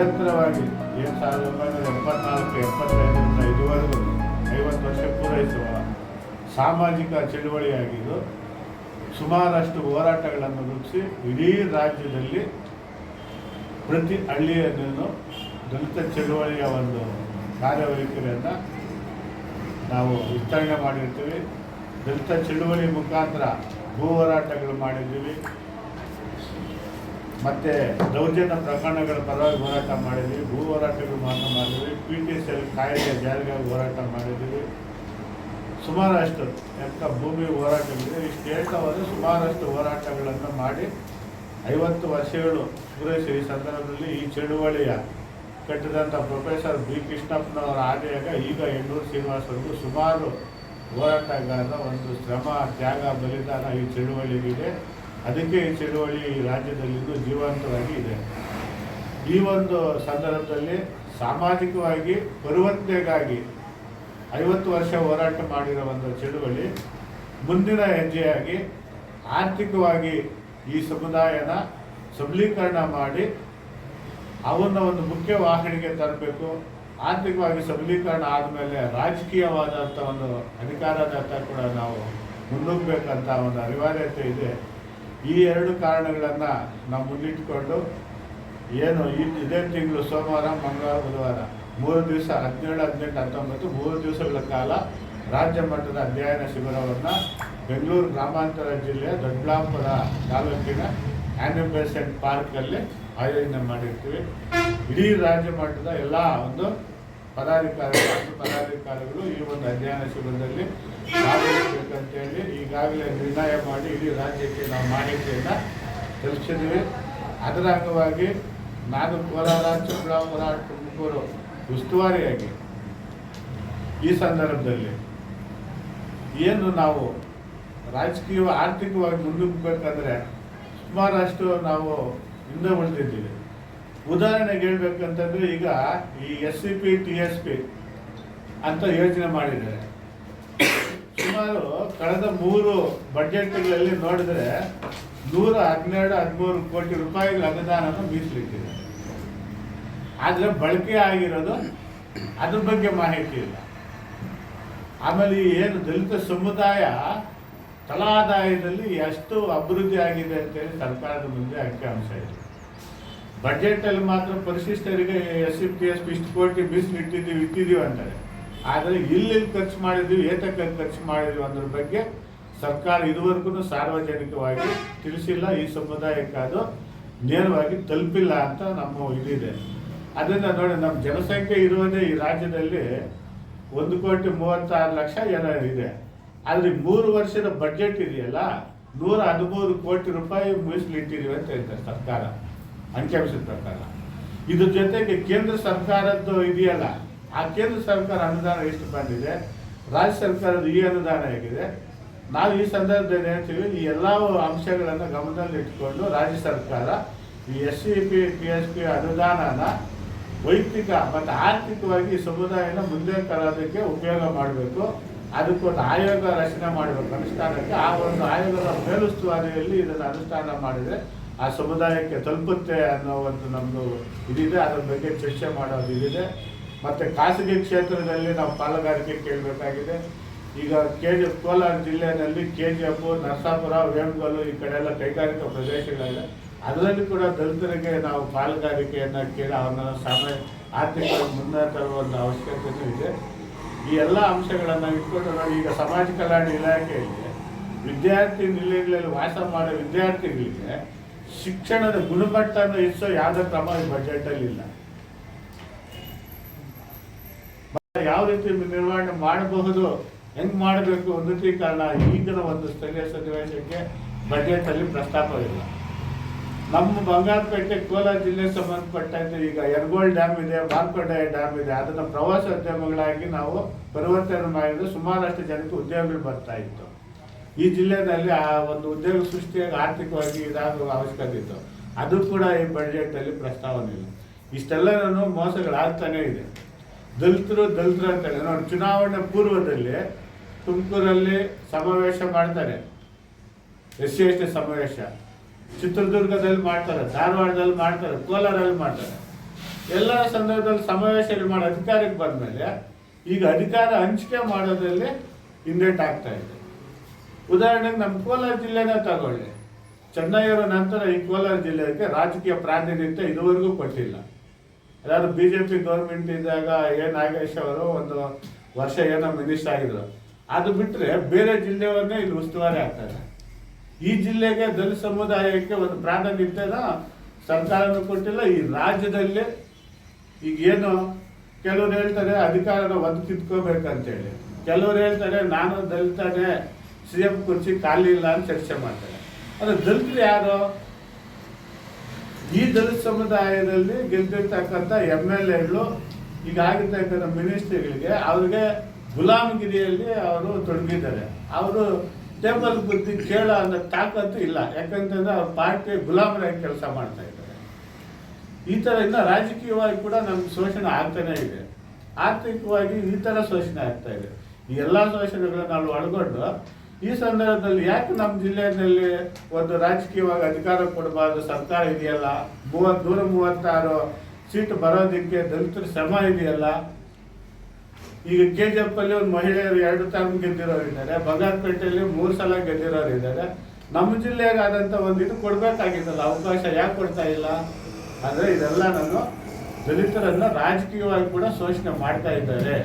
ನಿರಂತರವಾಗಿ ಏನು ಸಾವಿರದ ಒಂಬೈನೂರ ಎಪ್ಪತ್ನಾಲ್ಕು ಎಪ್ಪತ್ತೈದರಿಂದ ಇದುವರೆಗೂ ಐವತ್ತು ವರ್ಷ ಪೂರೈಸುವ ಸಾಮಾಜಿಕ ಚಳುವಳಿಯಾಗಿದ್ದು ಸುಮಾರಷ್ಟು ಹೋರಾಟಗಳನ್ನು ರೂಪಿಸಿ ಇಡೀ ರಾಜ್ಯದಲ್ಲಿ ಪ್ರತಿ ಹಳ್ಳಿಯನ್ನು ದಲಿತ ಚಳುವಳಿಯ ಒಂದು ಕಾರ್ಯವೈಖರಿಯನ್ನು ನಾವು ವಿಸ್ತರಣೆ ಮಾಡಿರ್ತೀವಿ. ದಲಿತ ಚಳುವಳಿ ಮುಖಾಂತರ ಭೂ ಹೋರಾಟಗಳು ಮಾಡಿದ್ದೀವಿ. ಮತ್ತು ದೌರ್ಜನ್ಯ ಪ್ರಕರಣಗಳ ಪರವಾಗಿ ಹೋರಾಟ ಮಾಡಿದ್ವಿ, ಭೂ ಹೋರಾಟಗಳು ಮಾತ್ರ ಮಾಡಿದ್ವಿ, ಪಿ ಟಿ ಎಸ್ ಎಲ್ ಕಾಯ್ದೆ ಜಾರಿಗಾಗಿ ಹೋರಾಟ ಮಾಡಿದ್ವಿ. ಸುಮಾರಷ್ಟು ಎಂಥ ಭೂಮಿ ಹೋರಾಟಗಳಿದೆ. ಇಷ್ಟು ಹೇಳ್ತಾ ಹೋದರೆ ಸುಮಾರಷ್ಟು ಹೋರಾಟಗಳನ್ನು ಮಾಡಿ ಐವತ್ತು ವರ್ಷಗಳು ಪೂರೈಸಿ. ಈ ಸಂದರ್ಭದಲ್ಲಿ ಈ ಚಳುವಳಿಯ ಕಟ್ಟಿದಂಥ ಪ್ರೊಫೆಸರ್ ಬಿ ಕೃಷ್ಣಪ್ಪನವರ ಆದಾಯಾಗ ಈಗ ಎಣ್ಣೂರು ಶ್ರೀನಿವಾಸವರೆಗೂ ಸುಮಾರು ಹೋರಾಟಗಾರರ ಒಂದು ಶ್ರಮ, ತ್ಯಾಗ, ಬಲಿದಾನ ಈ ಚಳುವಳಿಗಿದೆ ಅದಕ್ಕೆ ಚಳುವಳಿ ರಾಜ್ಯದಲ್ಲಿಂದು ಜೀವಂತವಾಗಿ ಇದೆ. ಈ ಒಂದು ಸಂದರ್ಭದಲ್ಲಿ ಸಾಮಾಜಿಕವಾಗಿ ಪರಿವರ್ತನೆಗಾಗಿ ಐವತ್ತು ವರ್ಷ ಹೋರಾಟ ಮಾಡಿರೋ ಒಂದು ಚಳುವಳಿ ಮುಂದಿನ ಹೆಜ್ಜೆಯಾಗಿ ಆರ್ಥಿಕವಾಗಿ ಈ ಸಮುದಾಯನ ಸಬಲೀಕರಣ ಮಾಡಿ ಅವನ್ನ ಒಂದು ಮುಖ್ಯ ವಾಹಿನಿಗೆ ತರಬೇಕು. ಆರ್ಥಿಕವಾಗಿ ಸಬಲೀಕರಣ ಆದಮೇಲೆ ರಾಜಕೀಯವಾದಂಥ ಒಂದು ಅಧಿಕಾರದತ್ತ ಕೂಡ ನಾವು ಮುನ್ನುಗ್ಗಬೇಕಂತ ಒಂದು ಅನಿವಾರ್ಯತೆ ಇದೆ. ಈ ಎರಡು ಕಾರಣಗಳನ್ನು ನಾವು ಮುಂದಿಟ್ಟುಕೊಂಡು ಏನು ಇದೇ ತಿಂಗಳು ಸೋಮವಾರ, ಮಂಗಳವಾರ, ಬುಧವಾರ ಮೂರು ದಿವಸ ಹದಿನೇಳು, ಹದಿನೆಂಟು, ಹತ್ತೊಂಬತ್ತು ಮೂರು ದಿವಸಗಳ ಕಾಲ ರಾಜ್ಯ ಮಟ್ಟದ ಅಧ್ಯಯನ ಶಿಬಿರವನ್ನು ಬೆಂಗಳೂರು ಗ್ರಾಮಾಂತರ ಜಿಲ್ಲೆಯ ದೊಡ್ಡಬಳ್ಳಾಪುರ ತಾಲೂಕಿನ ಬೇಸೆಂಟ್ ಪಾರ್ಕಲ್ಲಿ ಆಯೋಜನೆ ಮಾಡಿರ್ತೀವಿ. ಇಡೀ ರಾಜ್ಯ ಮಟ್ಟದ ಎಲ್ಲ ಒಂದು ಪದಾಧಿಕಾರಿಗಳು ಪದಾಧಿಕಾರಿಗಳು ಈ ಒಂದು ಅಧ್ಯಯನ ಶಿಬಿರದಲ್ಲಿ ಹೇಳಿ ಈಗಾಗಲೇ ನಿರ್ಣಯ ಮಾಡಿ ಇಡೀ ರಾಜ್ಯಕ್ಕೆ ನಾವು ಮಾಹಿತಿಯನ್ನು ತಿಳಿಸಿದ್ವಿ ಅದರ ಅಂಗವಾಗಿ ನಾನು ಕೋಲಾರ, ಚಿಕ್ಕಬಳ್ಳಾಪುರ ತುಮಕೂರು ಉಸ್ತುವಾರಿಯಾಗಿ ಈ ಸಂದರ್ಭದಲ್ಲಿ ಏನು ನಾವು ರಾಜಕೀಯ ಆರ್ಥಿಕವಾಗಿ ಮುನ್ನುಗ್ಗಬೇಕಂದ್ರೆ ಸುಮಾರಷ್ಟು ನಾವು ಹಿಂದೆ ಉಳಿದಿದ್ದೀವಿ. ಉದಾಹರಣೆಗೆ ಹೇಳ್ಬೇಕಂತಂದ್ರೆ ಈಗ ಈ S C P T S P ಅಂತ ಯೋಜನೆ ಮಾಡಿದ್ದಾರೆ ಸುಮಾರು ಕಳೆದ ಮೂರು ಬಜೆಟ್ಗಳಲ್ಲಿ ನೋಡಿದ್ರೆ ನೂರ ಹನ್ನೆರಡು, ಹದಿಮೂರು ಕೋಟಿ ರೂಪಾಯಿಗಳ ಅನುದಾನವನ್ನು ಮೀಸಲಿಟ್ಟಿದೆ. ಆದರೆ ಬಳಕೆ ಆಗಿರೋದು ಅದ್ರ ಬಗ್ಗೆ ಮಾಹಿತಿ ಇಲ್ಲ. ಆಮೇಲೆ ಏನು ದಲಿತ ಸಮುದಾಯ ತಲಾದಾಯದಲ್ಲಿ ಎಷ್ಟು ಅಭಿವೃದ್ಧಿ ಆಗಿದೆ ಅಂತೇಳಿ ಸರ್ಕಾರದ ಮುಂದೆ ಅಂಕಿಅಂಶ ಇದೆ. ಬಜೆಟಲ್ಲಿ ಮಾತ್ರ ಪರಿಶಿಷ್ಟರಿಗೆ ಎಸ್ ಸಿ ಪಿ ಎಸ್ ಇಷ್ಟು ಕೋಟಿ ಮೀಸಲು ಇಟ್ಟಿದ್ದೀವಿ ಇಟ್ಟಿದ್ದೀವಿ ಅಂತಾರೆ. ಆದರೆ ಇಲ್ಲಿ ಖರ್ಚು ಮಾಡಿದೀವಿ ಏತಕ್ಕೆ ಖರ್ಚು ಮಾಡಿದ್ವಿ ಅನ್ನೋದ್ರ ಬಗ್ಗೆ ಸರ್ಕಾರ ಇದುವರೆಗೂ ಸಾರ್ವಜನಿಕವಾಗಿ ತಿಳಿಸಿಲ್ಲ, ಈ ಸಮುದಾಯಕ್ಕೆ ಅದು ನೇರವಾಗಿ ತಲುಪಿಲ್ಲ ಅಂತ ನಮ್ಮ ಇದಿದೆ. ಅದರಿಂದ ನೋಡಿ ನಮ್ಮ ಜನಸಂಖ್ಯೆ ಇರುವುದೇ ಈ ರಾಜ್ಯದಲ್ಲಿ ಒಂದು ಕೋಟಿ ಮೂವತ್ತಾರು ಲಕ್ಷ ಜನ ಇದೆ. ಆದರೆ ಮೂರು ವರ್ಷದ ಬಜೆಟ್ ಇದೆಯಲ್ಲ, ನೂರ ಹದಿಮೂರು ಕೋಟಿ ರೂಪಾಯಿ ಮೀಸಲಿಟ್ಟಿದ್ದೀವಿ ಅಂತ ಹೇಳ್ತಾರೆ ಸರ್ಕಾರ. ಅಂಕಿಅಂಶದ ಇದ್ರ ಜೊತೆಗೆ ಕೇಂದ್ರ ಸರ್ಕಾರದ್ದು ಇದೆಯಲ್ಲ, ಆ ಕೇಂದ್ರ ಸರ್ಕಾರ ಅನುದಾನ ಎಷ್ಟು ಬಂದಿದೆ, ರಾಜ್ಯ ಸರ್ಕಾರದ ಈ ಅನುದಾನ ಹೇಗಿದೆ. ನಾವು ಈ ಸಂದರ್ಭದಲ್ಲಿ ಹೇಳ್ತೀವಿ, ಈ ಎಲ್ಲ ಅಂಶಗಳನ್ನು ಗಮನದಲ್ಲಿ ಇಟ್ಕೊಂಡು ರಾಜ್ಯ ಸರ್ಕಾರ ಈ S C P P S P ಅನುದಾನನ ವೈಯಕ್ತಿಕ ಮತ್ತು ಆರ್ಥಿಕವಾಗಿ ಈ ಸಮುದಾಯನ ಮುಂದೆ ತರೋದಕ್ಕೆ ಉಪಯೋಗ ಮಾಡಬೇಕು. ಅದಕ್ಕೊಂದು ಆಯೋಗ ರಚನೆ ಮಾಡಬೇಕು. ಅನುಷ್ಠಾನಕ್ಕೆ ಆ ಒಂದು ಆಯೋಗದ ಮೇಲುಸ್ತುವಾರಿಯಲ್ಲಿ ಇದನ್ನು ಅನುಷ್ಠಾನ ಮಾಡಿದರೆ ಆ ಸಮುದಾಯಕ್ಕೆ ತಲುಪುತ್ತೆ ಅನ್ನೋ ಒಂದು ನಮ್ಮದು ಇದಿದೆ. ಅದ್ರ ಬಗ್ಗೆ ಚರ್ಚೆ ಮಾಡೋದು ಇದಿದೆ. ಮತ್ತು ಖಾಸಗಿ ಕ್ಷೇತ್ರದಲ್ಲಿ ನಾವು ಪಾಲುಗಾರಿಕೆ ಕೇಳಬೇಕಾಗಿದೆ. ಈಗ ಕೆ ಜಿ ಕೋಲಾರ ಜಿಲ್ಲೆಯಲ್ಲಿ K G F Narasapura, Vemagal ಈ ಕಡೆ ಎಲ್ಲ ಕೈಗಾರಿಕಾ ಪ್ರದೇಶಗಳಿದೆ. ಅದರಲ್ಲಿ ಕೂಡ ದಲಿತರಿಗೆ ನಾವು ಪಾಲುಗಾರಿಕೆಯನ್ನು ಕೇಳಿ ಅವನ್ನ ಸಮಯ ಆರ್ಥಿಕವಾಗಿ ಮುನ್ನ ತರುವ ಒಂದು ಅವಶ್ಯಕತೆ ಇದೆ. ಈ ಎಲ್ಲ ಅಂಶಗಳನ್ನು ಇಟ್ಕೊಂಡು ನಾವು ಈಗ ಸಮಾಜ ಕಲ್ಯಾಣ ಇಲಾಖೆಯಲ್ಲಿ ವಿದ್ಯಾರ್ಥಿ ನಿಲಯಗಳಲ್ಲಿ ವಾಸ ಮಾಡೋ ವಿದ್ಯಾರ್ಥಿಗಳಿಗೆ ಶಿಕ್ಷಣದ ಗುಣಮಟ್ಟವನ್ನು ಹೆಚ್ಚೋ ಯಾವುದೇ ಕ್ರಮ ಬಜೆಟ್ ಅಲ್ಲಿ ಇಲ್ಲ ಯಾವ ರೀತಿ ನಿರ್ವಹಣೆ ಮಾಡಬಹುದು, ಹೆಂಗ್ ಮಾಡಬೇಕು ಉನ್ನತೀಕರಣ ಈಗಿನ ಒಂದು ಸ್ಥಳೀಯ ಸನ್ನಿವೇಶಕ್ಕೆ ಬಜೆಟ್ ಅಲ್ಲಿ ಪ್ರಸ್ತಾಪವಿಲ್ಲ. ನಮ್ಮ ಬಂಗಾರಪೇಟೆ ಕೋಲಾರ ಜಿಲ್ಲೆ ಸಂಬಂಧಪಟ್ಟಂತೆ ಈಗ ಯರಗೋಳ್ ಡ್ಯಾಮ್ ಇದೆ ಬಾರ್ಕೋಟೆ ಡ್ಯಾಮ್ ಇದೆ. ಅದನ್ನ ಪ್ರವಾಸೋದ್ಯಮಗಳಾಗಿ ನಾವು ಪರಿವರ್ತನೆ ಮಾಡಿದ್ರೆ ಸುಮಾರಷ್ಟು ಜನಕ್ಕೆ ಉದ್ಯೋಗಗಳು ಬರ್ತಾ ಇತ್ತು. ಈ ಜಿಲ್ಲೆಯಲ್ಲಿ ಆ ಒಂದು ಉದ್ಯೋಗ ಸೃಷ್ಟಿಯಾಗಿ ಆರ್ಥಿಕವಾಗಿ ಇದಾಗುವ ಅವಶ್ಯಕತೆ ಇತ್ತು. ಅದು ಕೂಡ ಈ ಬಜೆಟ್ ಅಲ್ಲಿ ಪ್ರಸ್ತಾವನೆ ಇಲ್ಲ. ಇಷ್ಟೆಲ್ಲನೂ ಮೋಸಗಳಾಗ್ತಾನೆ ಇದೆ. ದಲಿತರು ದಲಿತರು ಅಂತಾರೆ. ನೋಡಿ, ಚುನಾವಣೆ ಪೂರ್ವದಲ್ಲಿ ತುಮಕೂರಲ್ಲಿ ಸಮಾವೇಶ ಮಾಡ್ತಾರೆ. ಎಸ್ ಸಿ ಎಸ್ ಟಿ ಸಮಾವೇಶ. ಚಿತ್ರದುರ್ಗದಲ್ಲಿ ಮಾಡ್ತಾರೆ, ಧಾರವಾಡದಲ್ಲಿ ಮಾಡ್ತಾರೆ, ಕೋಲಾರಲ್ಲಿ ಮಾಡ್ತಾರೆ. ಎಲ್ಲ ಸಂದರ್ಭದಲ್ಲಿ ಸಮಾವೇಶದಲ್ಲಿ ಮಾಡಿ ಅಧಿಕಾರಕ್ಕೆ ಬಂದಮೇಲೆ ಈಗ ಅಧಿಕಾರ ಹಂಚಿಕೆ ಮಾಡೋದ್ರಲ್ಲಿ ಹಿಂದೇಟ್ ಆಗ್ತಾ ಇದೆ. ಉದಾಹರಣೆಗೆ ನಮ್ಮ ಕೋಲಾರ ಜಿಲ್ಲೆನ ತಗೊಳ್ಳಿ. ಚೆನ್ನೈಯವರ ನಂತರ ಈ ಕೋಲಾರ ಜಿಲ್ಲೆಗೆ ರಾಜಕೀಯ ಪ್ರಾತಿನಿಧ್ಯ ಇದುವರೆಗೂ ಕೊಟ್ಟಿಲ್ಲ. ಯಾರು ಬಿ ಜೆ ಪಿ ಗೌರ್ಮೆಂಟ್ ಇದ್ದಾಗ ಎ ನಾಗೇಶ್ ಅವರು ಒಂದು ವರ್ಷ ಏನೋ ಮಿನಿಸ್ಟರ್ ಆಗಿದ್ರು. ಅದು ಬಿಟ್ಟರೆ ಬೇರೆ ಜಿಲ್ಲೆಯವನ್ನೇ ಇಲ್ಲಿ ಉಸ್ತುವಾರಿ ಆಗ್ತಾರೆ. ಈ ಜಿಲ್ಲೆಗೆ ದಲಿತ ಸಮುದಾಯಕ್ಕೆ ಒಂದು ಪ್ರಾತಿನಿಧ್ಯನ ಸರ್ಕಾರನೂ ಕೊಟ್ಟಿಲ್ಲ. ಈ ರಾಜ್ಯದಲ್ಲಿ ಈಗ ಏನು ಕೆಲವ್ರು ಹೇಳ್ತಾರೆ ಅಧಿಕಾರನ ಒಂದು ಕಿತ್ಕೋಬೇಕಂತೇಳಿ. ಕೆಲವ್ರು ಹೇಳ್ತಾರೆ ನಾನು ದಲಿತನೇ. ಸಿ ಎಂ ಕುರ್ಚಿ ಖಾಲಿ ಇಲ್ಲ ಅಂತ ಚರ್ಚೆ ಮಾಡ್ತಾರೆ. ಅದು ದಲಿತರು ಯಾರು? ಈ ದಲಿತ ಸಮುದಾಯದಲ್ಲಿ ಗೆದ್ದಿರ್ತಕ್ಕಂಥ ಎಂ ಎಲ್ ಎಗಳು ಈಗ ಆಗಿರ್ತಕ್ಕಂಥ ಮಿನಿಸ್ಟ್ರಿಗಳಿಗೆ, ಅವ್ರಿಗೆ ಗುಲಾಮಗಿರಿಯಲ್ಲಿ ಅವರು ತೊಡಗಿದ್ದಾರೆ. ಅವರು ಟೇಬಲ್ ಬುದ್ಧಿ ಕೇಳ ಅನ್ನೋ ತಾಕತ್ತು ಇಲ್ಲ. ಯಾಕಂತಂದ್ರೆ ಅವ್ರ ಪಾರ್ಟಿ ಗುಲಾಮರಾಗಿ ಕೆಲಸ ಮಾಡ್ತಾ ಇದ್ದಾರೆ. ಈ ಥರ ಇನ್ನು ರಾಜಕೀಯವಾಗಿ ಕೂಡ ನಮ್ಗೆ ಶೋಷಣೆ ಆಗ್ತಾನೆ ಇದೆ. ಆರ್ಥಿಕವಾಗಿ ಈ ಥರ ಶೋಷಣೆ ಆಗ್ತಾ ಇದೆ. ಈ ಎಲ್ಲ ಶೋಷಣೆಗಳನ್ನ ನಾವು ಒಳಗೊಂಡು ಈ ಸಂದರ್ಭದಲ್ಲಿ ಯಾಕೆ ನಮ್ಮ ಜಿಲ್ಲೆಯಲ್ಲಿ ಒಂದು ರಾಜಕೀಯವಾಗಿ ಅಧಿಕಾರ ಕೊಡಬಾರ್ದು? ಸರ್ಕಾರ ಇದೆಯಲ್ಲ? ಮೂವತ್ತು ನೂರ ಮೂವತ್ತಾರು ಸೀಟ್ ಬರೋದಕ್ಕೆ ದಲಿತರ ಶ್ರಮ ಇದೆಯಲ್ಲ? ಈಗ ಕೆ ಜಿ ಎಫ್ ಅಲ್ಲಿ ಒಂದು ಮಹಿಳೆಯರು ಎರಡು ಟರ್ಮ್ ಗೆದ್ದಿರೋರು ಇದ್ದಾರೆ. ಬಂಗಾರಪೇಟೆಯಲ್ಲಿ ಮೂರು ಸಲ ಗೆದ್ದಿರೋರು ಇದ್ದಾರೆ. ನಮ್ಮ ಜಿಲ್ಲೆಗೆ ಒಂದು ಇದು ಕೊಡಬೇಕಾಗಿತ್ತಲ್ಲ? ಅವಕಾಶ ಯಾಕೆ ಕೊಡ್ತಾ ಇಲ್ಲ? ಆದರೆ ಇದೆಲ್ಲ ನಾನು ದಲಿತರನ್ನು ರಾಜಕೀಯವಾಗಿ ಕೂಡ ಶೋಷಣೆ ಮಾಡ್ತಾ ಇದ್ದಾರೆ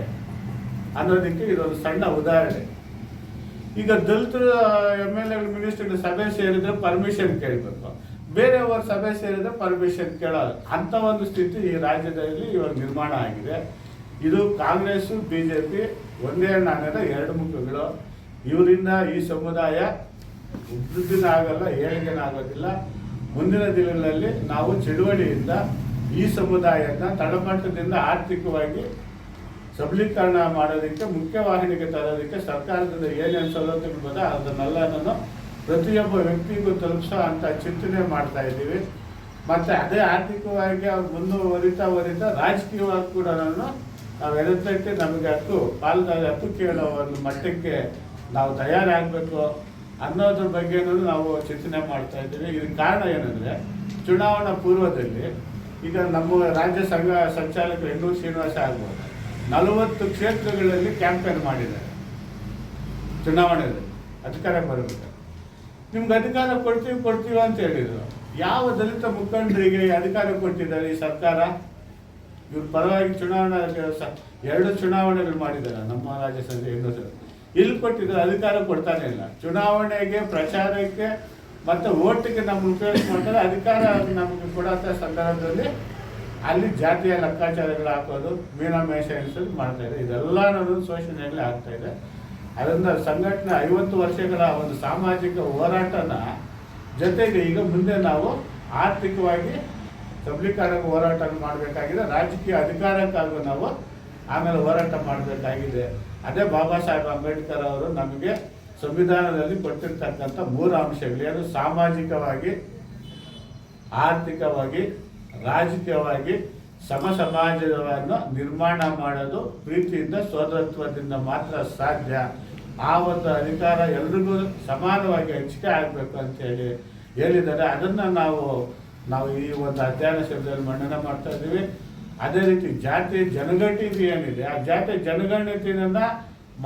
ಅನ್ನೋದಕ್ಕೆ ಇದೊಂದು ಸಣ್ಣ ಉದಾಹರಣೆ. ಈಗ ದಲಿತರ ಎಂ ಎಲ್ ಎ ಮಿನಿಸ್ಟರ್ ಸಭೆ ಸೇರಿದ್ರೆ ಪರ್ಮಿಷನ್ ಕೇಳಬೇಕು. ಬೇರೆಯವ್ರ ಸಭೆ ಸೇರಿದ್ರೆ ಪರ್ಮಿಷನ್ ಕೇಳಲ್ಲ. ಅಂತ ಒಂದು ಸ್ಥಿತಿ ಈ ರಾಜ್ಯದಲ್ಲಿ ಇವಾಗ ನಿರ್ಮಾಣ ಆಗಿದೆ. ಇದು ಕಾಂಗ್ರೆಸ್ ಬಿ ಜೆ ಪಿ ಒಂದೇ ನಾಣ್ಯದ ಎರಡು ಮುಖಗಳು. ಇವರಿಂದ ಈ ಸಮುದಾಯ ಉದ್ದಿನ ಆಗಲ್ಲ, ಏಳಿಗೆನ ಆಗೋದಿಲ್ಲ. ಮುಂದಿನ ದಿನಗಳಲ್ಲಿ ನಾವು ಚಳುವಳಿಯಿಂದ ಈ ಸಮುದಾಯನ ತಳಮಟ್ಟದಿಂದ ಆರ್ಥಿಕವಾಗಿ ಸಬಲೀಕರಣ ಮಾಡೋದಕ್ಕೆ, ಮುಖ್ಯ ವಾಹಿನಿಗೆ ತರೋದಕ್ಕೆ ಸರ್ಕಾರದಿಂದ ಏನೇನು ಸವಲತ್ತುಗಳು ಬಂದ ನಾನು ಪ್ರತಿಯೊಬ್ಬ ವ್ಯಕ್ತಿಗೂ ತಲುಪಿಸೋ ಅಂತ ಚಿಂತನೆ ಮಾಡ್ತಾ ಇದ್ದೀವಿ. ಮತ್ತು ಅದೇ ಆರ್ಥಿಕವಾಗಿ ಅವ್ರು ಮುಂದುವರಿತಾ ವರಿತಾ ರಾಜಕೀಯವಾಗಿ ಕೂಡ ನಾನು ನಾವು ಎದುರ್ತಕ್ಕೆ ನಮಗೆ ಹತ್ತು ಕಾಲದಲ್ಲಿ ಹತ್ತು ಕೇಳೋ ಒಂದು ಮಟ್ಟಕ್ಕೆ ನಾವು ತಯಾರಾಗಬೇಕು ಅನ್ನೋದ್ರ ಬಗ್ಗೆನೂ ನಾವು ಚಿಂತನೆ ಮಾಡ್ತಾ ಇದ್ದೀವಿ. ಇದಕ್ಕೆ ಕಾರಣ ಏನಂದರೆ, ಚುನಾವಣಾ ಪೂರ್ವದಲ್ಲಿ ಈಗ ನಮ್ಮ ರಾಜ್ಯ ಸಂಘ ಸಂಚಾಲಕರು ಹೆಣ್ಣೂರು ಶ್ರೀನಿವಾಸ ಆಗ್ಬೋದು. ನಲವತ್ತು ಕ್ಷೇತ್ರಗಳಲ್ಲಿ ಕ್ಯಾಂಪೇನ್ ಮಾಡಿದ್ದಾರೆ. ಚುನಾವಣೆಯಲ್ಲಿ ಅಧಿಕಾರ ಬರಬೇಕು ನಿಮ್ಗೆ ಅಧಿಕಾರ ಕೊಡ್ತೀವಿ ಕೊಡ್ತೀವಿ ಅಂತ ಹೇಳಿದ್ರು. ಯಾವ ದಲಿತ ಮುಖಂಡರಿಗೆ ಅಧಿಕಾರ ಕೊಟ್ಟಿದ್ದಾರೆ ಈ ಸರ್ಕಾರ? ಇವ್ರ ಪರವಾಗಿ ಚುನಾವಣಾ ಎರಡು ಚುನಾವಣೆಗಳು ಮಾಡಿದ್ದಾರೆ ನಮ್ಮ ರಾಜ್ಯ ಸಂಘ ಹೆಂಗಸರು ಇಲ್ಲಿ ಕೊಟ್ಟಿದ್ದಾರೆ, ಅಧಿಕಾರ ಕೊಡ್ತಾನೆ ಇಲ್ಲ. ಚುನಾವಣೆಗೆ, ಪ್ರಚಾರಕ್ಕೆ ಮತ್ತು ಓಟಿಗೆ ನಮ್ಗೆ ಉಪಯೋಗ ಮಾಡ್ತಾರೆ, ಅಧಿಕಾರ ನಮಗೆ ಕೊಡೋ ಸಂದರ್ಭದಲ್ಲಿ ಅಲ್ಲಿ ಜಾತಿಯ ಲೆಕ್ಕಾಚಾರಗಳು ಹಾಕೋದು ಮೀನಮೇಷ ಎಣಿಸೋದು ಮಾಡ್ತಾ ಇದೆ. ಇದೆಲ್ಲ ನನ್ನ ಶೋಷಣೆಯಲ್ಲಿ ಆಗ್ತಾ ಇದೆ. ಅದರಿಂದ ಸಂಘಟನೆ ಐವತ್ತು ವರ್ಷಗಳ ಒಂದು ಸಾಮಾಜಿಕ ಹೋರಾಟನ ಜೊತೆಗೆ ಈಗ ಮುಂದೆ ನಾವು ಆರ್ಥಿಕವಾಗಿ ಸಬಲೀಕರಣಕ್ಕೆ ಹೋರಾಟ ಮಾಡಬೇಕಾಗಿದೆ. ರಾಜಕೀಯ ಅಧಿಕಾರಕ್ಕಾಗೂ ನಾವು ಆಮೇಲೆ ಹೋರಾಟ ಮಾಡಬೇಕಾಗಿದೆ. ಅದೇ ಬಾಬಾ ಸಾಹೇಬ್ ಅಂಬೇಡ್ಕರ್ ಅವರು ನಮಗೆ ಸಂವಿಧಾನದಲ್ಲಿ ಕೊಟ್ಟಿರ್ತಕ್ಕಂಥ ಮೂರು ಅಂಶಗಳು. ಏನು? ಸಾಮಾಜಿಕವಾಗಿ, ಆರ್ಥಿಕವಾಗಿ ರಾಜಕೀಯವಾಗಿ ಸಮ ಸಮಾಜವನ್ನು ನಿರ್ಮಾಣ ಮಾಡೋದು ಪ್ರೀತಿಯಿಂದ ಸೋದರತ್ವದಿಂದ ಮಾತ್ರ ಸಾಧ್ಯ. ಆ ಒಂದು ಅಧಿಕಾರ ಎಲ್ರಿಗೂ ಸಮಾನವಾಗಿ ಹಂಚಿಕೆ ಆಗಬೇಕು ಅಂತೇಳಿ ಹೇಳಿದ್ದಾರೆ. ಅದನ್ನು ನಾವು ನಾವು ಈ ಒಂದು ಅಧ್ಯಯನ ಶಬ್ದದಲ್ಲಿ ಮಂಡನೆ ಮಾಡ್ತಾ ಇದ್ದೀವಿ. ಅದೇ ರೀತಿ ಜಾತಿ ಜನಗಣತಿ ಏನಿದೆ, ಆ ಜಾತಿ ಜನಗಣತಿಯನ್ನು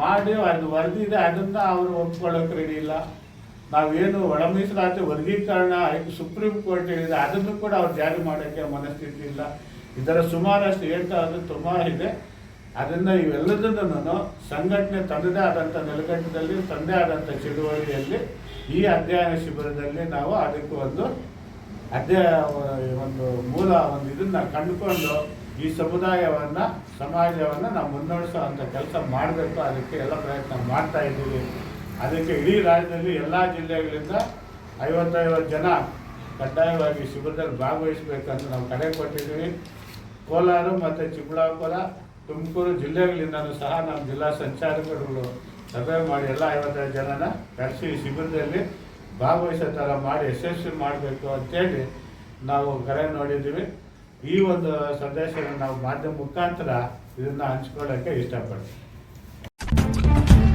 ಮಾಡಿ ಅದು ವರದಿ ಇದೆ, ಅದನ್ನ ಅವರು ಒಪ್ಕೊಳ್ಳೋಕೆ ರೆಡಿ ಇಲ್ಲ. ನಾವೇನು ಒಳ ವರ್ಗೀಕರಣ ಸುಪ್ರೀಂ ಕೋರ್ಟ್ ಹೇಳಿದೆ ಅದನ್ನು ಕೂಡ ಅವ್ರು ಜಾರಿ ಮಾಡೋಕ್ಕೆ ಮನಸ್ಥಿತಿ ಇಲ್ಲ. ಇದರ ಸುಮಾರಷ್ಟು ಅದು ತುಂಬ ಇದೆ. ಅದನ್ನು ಇವೆಲ್ಲದನ್ನು ಸಂಘಟನೆ ತನ್ನದೇ ಆದಂಥ ನೆಲಗಟ್ಟದಲ್ಲಿ ತನ್ನದೇ ಆದಂಥ ಚಳುವಳಿಯಲ್ಲಿ ಈ ಅಧ್ಯಯನ ಶಿಬಿರದಲ್ಲಿ ನಾವು ಅದಕ್ಕೆ ಒಂದು ಅಧ್ಯಯ, ಒಂದು ಮೂಲ, ಒಂದು ಇದನ್ನ ಕಂಡುಕೊಂಡು ಈ ಸಮುದಾಯವನ್ನು, ಸಮಾಜವನ್ನು ನಾವು ಮುನ್ನಡೆಸೋ ಅಂಥ ಕೆಲಸ ಮಾಡಬೇಕು. ಅದಕ್ಕೆ ಎಲ್ಲ ಪ್ರಯತ್ನ ಮಾಡ್ತಾ ಇದ್ದೀವಿ. ಅದಕ್ಕೆ ಇಡೀ ರಾಜ್ಯದಲ್ಲಿ ಎಲ್ಲ ಜಿಲ್ಲೆಗಳಿಂದ ಐವತ್ತೈವತ್ತು ಜನ ಕಡ್ಡಾಯವಾಗಿ ಶಿಬಿರದಲ್ಲಿ ಭಾಗವಹಿಸಬೇಕಂತ ನಾವು ಕರೆ ಕೊಟ್ಟಿದ್ದೀವಿ. ಕೋಲಾರ ಮತ್ತು ಚಿಕ್ಕಬಳ್ಳಾಪುರ, ತುಮಕೂರು ಜಿಲ್ಲೆಗಳಿಂದನೂ ಸಹ ನಮ್ಮ ಜಿಲ್ಲಾ ಸಂಚಾಲಕರುಗಳು ಸಭೆ ಮಾಡಿ ಎಲ್ಲ ಐವತ್ತೈದು ಜನನ ಕರೆಸಿ ಶಿಬಿರದಲ್ಲಿ ಭಾಗವಹಿಸೋ ಥರ ಮಾಡಿ ಯಶಸ್ವಿ ಮಾಡಬೇಕು ಅಂತೇಳಿ ನಾವು ಕರೆ ನೋಡಿದ್ದೀವಿ. ಈ ಒಂದು ಸಂದೇಶವನ್ನು ನಾವು ಮಾಧ್ಯಮ ಮುಖಾಂತರ ಇದನ್ನು ಹಂಚ್ಕೊಳ್ಳೋಕ್ಕೆ ಇಷ್ಟಪಡ್ತೀವಿ